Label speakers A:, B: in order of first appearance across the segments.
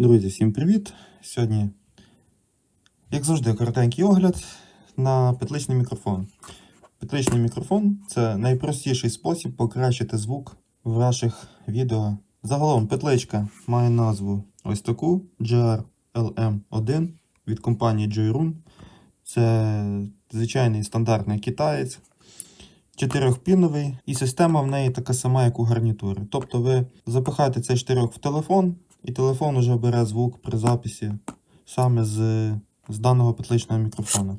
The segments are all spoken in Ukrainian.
A: Друзі, всім привіт! Сьогодні, як завжди, коротенький огляд на петличний мікрофон. Петличний мікрофон це найпростіший спосіб покращити звук в ваших відео. Загалом петличка має назву ось таку GRLM1 від компанії Joyrun. Це звичайний стандартний китаєць. Чотирьохпіновий, і система в неї така сама, як у гарнітури. Тобто ви запихаєте цей штирьок в телефон, і телефон уже бере звук при записі саме з, з даного петличного мікрофона.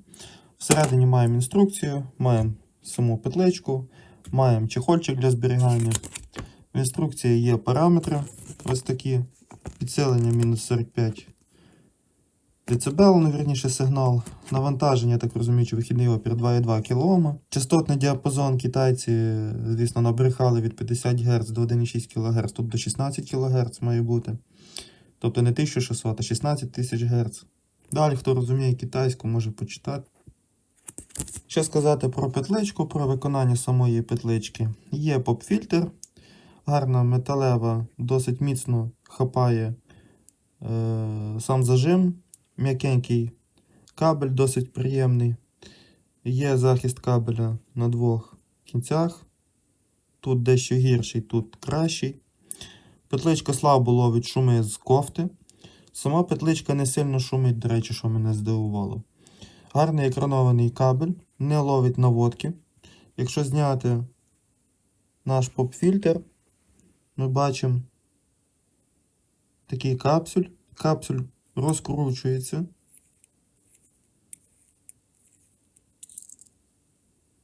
A: Всередині маємо інструкцію, маємо саму петличку, маємо чехольчик для зберігання. В інструкції є параметри, ось такі. Підсилення мінус 45 дБ, ну, вірніше сигнал. Навантаження, я так розумію, що вихідний опір 2,2 кОм. Частотний діапазон китайці, звісно, набрехали від 50 Гц до 1,6 кГц, тут до 16 кГц має бути. Тобто не 1600, а 16 тисяч Гц. Далі, хто розуміє китайську, може почитати. Що сказати про петличку, про виконання самої петлички. Є поп-фільтр, гарна металева, досить міцно хапає е, сам зажим, м'якенький кабель, досить приємний. Є захист кабеля на двох кінцях. Тут дещо гірший, тут кращий. Петличка слабо ловить шуми з кофти. Сама петличка не сильно шумить, до речі, що мене здивувало. Гарний екранований кабель, не ловить наводки. Якщо зняти наш поп-фільтр, ми бачимо такий капсуль. Капсуль розкручується.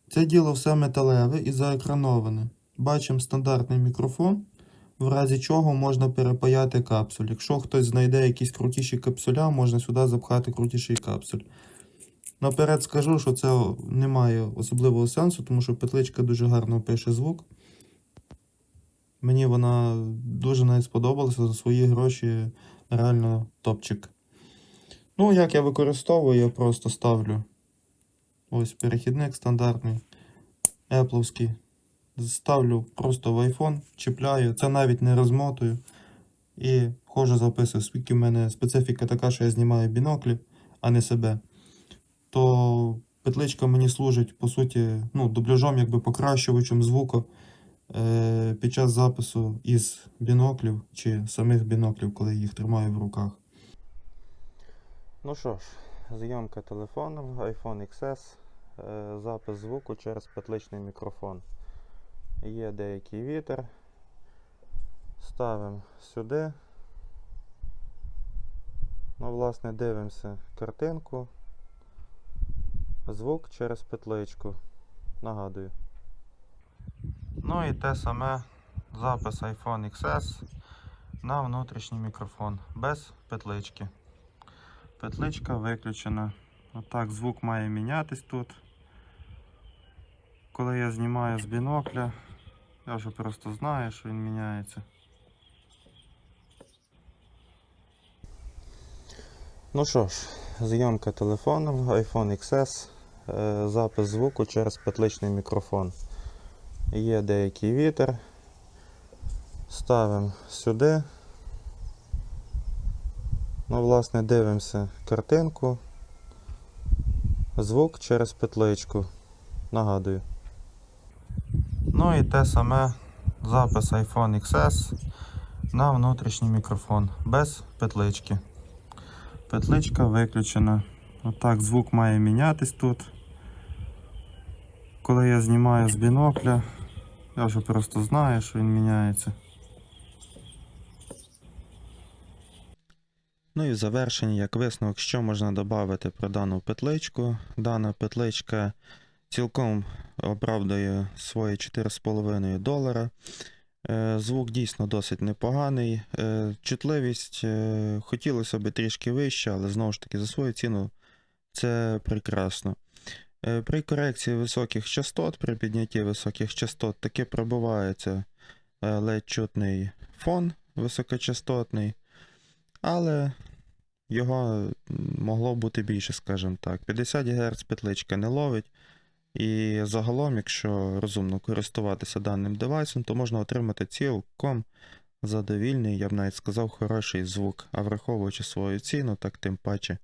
A: Це діло все металеве і заекрановане. Бачимо стандартний мікрофон, в разі чого можна перепаяти капсуль. Якщо хтось знайде якісь крутіші капсуля, можна сюди запхати крутіший капсуль. Наперед скажу, що це не має особливого сенсу, тому що петличка дуже гарно пише звук. Мені вона дуже навіть сподобалася за свої гроші, реально топчик. Ну, як я використовую, я просто ставлю ось перехідник стандартний, епловський. Ставлю просто в iPhone, чіпляю, це навіть не розмотую. І хожу записую, оскільки в мене специфіка така, що я знімаю біноклі, а не себе. То петличка мені служить, по суті, ну, дубляжом, якби покращувачем звуку під час запису із біноклів чи самих біноклів, коли їх тримаю в руках. Ну що ж, зйомка телефоном iPhone XS, е, запис звуку через петличний мікрофон. Є деякий вітер. Ставимо сюди. Ну, власне, дивимося картинку. Звук через петличку. Нагадую. Ну і те саме запис iPhone XS на внутрішній мікрофон без петлички. Петличка виключена. Отак звук має мінятись тут. Коли я знімаю з бінокля, я вже просто знаю, що він міняється. Ну що ж, зйомка телефоном iPhone XS, е, запис звуку через петличний мікрофон. Є деякий вітер. Ставимо сюди. Ну, власне, дивимося картинку. Звук через петличку. Нагадую. Ну і те саме запис iPhone XS на внутрішній мікрофон без петлички. Петличка виключена. Отак звук має мінятись тут. Коли я знімаю з бінокля, я вже просто знаю, що він міняється. Ну і в завершенні, як висновок, що можна додати про дану петличку. Дана петличка цілком оправдує свої 4,5 долара. Е, Звук дійсно досить непоганий. Е, Чутливість е, хотілося б трішки вище, але знову ж таки за свою ціну це прекрасно. Е, При корекції високих частот, при піднятті високих частот таки пробивається е, ледь чутний фон високочастотний, але його могло бути більше, скажімо так. 50 Гц петличка не ловить. І загалом, якщо розумно користуватися даним девайсом, то можна отримати цілком задовільний, я б навіть сказав, хороший звук, а враховуючи свою ціну, так тим паче